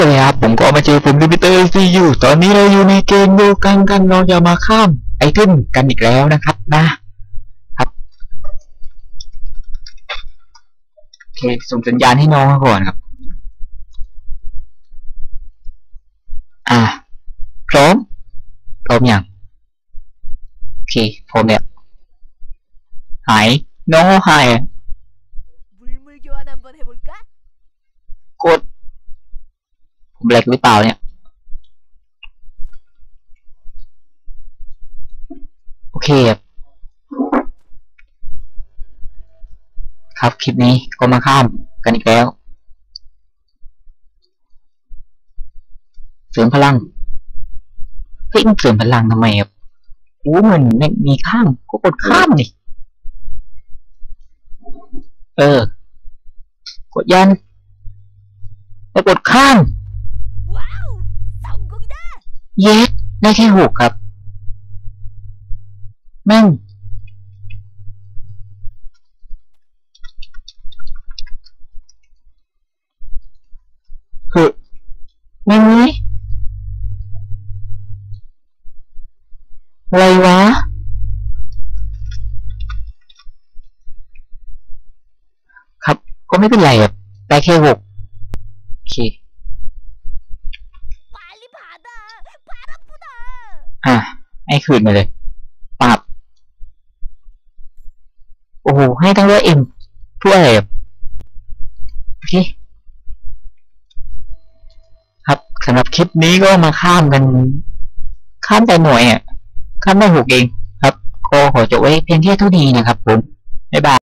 สวัสดีครับผมก็มาเจอผมลิมิเตอร์ซีอยู่ ตอนนี้เราอยู่ในเกมดียกันกันเราจะมาข้ามไอเทมกันอีกแล้วนะครับนะครับ โอเค ส่งสัญญาณให้น้องก่อนครับ อ่า พร้อม พร้อมยังโอเค พร้อมแล้วหาย น้องหาย แบรกหรือเปล่าเนี่ยโอเค ครับคลิปนี้ก็มาข้ามกันอีกแล้ว เสริมพลังเฮ้ยมันเสริมพลังทำไมครับโอ้มันมีข้ามก็กดข้ามนี่เออ กดยันแล้วกดข้าม เยสได้แค่หกครับแม่งคือแม่นไหไรวะ ครับ ก็ไม่เป็นไรครับได้แค่หกโอเค อะให้คืนมาเลยปรับโอ้โหให้ทั้งร้อยเอ็มทั่วอะไรอะโอเคครับสำหรับคลิปนี้ก็มาข้ามกัน ข้ามไปหน่วยอะ ข้ามได้หกเองครับก็ขอจบไว้เพียงแค่เท่านี้นะครับผมบ๊ายบาย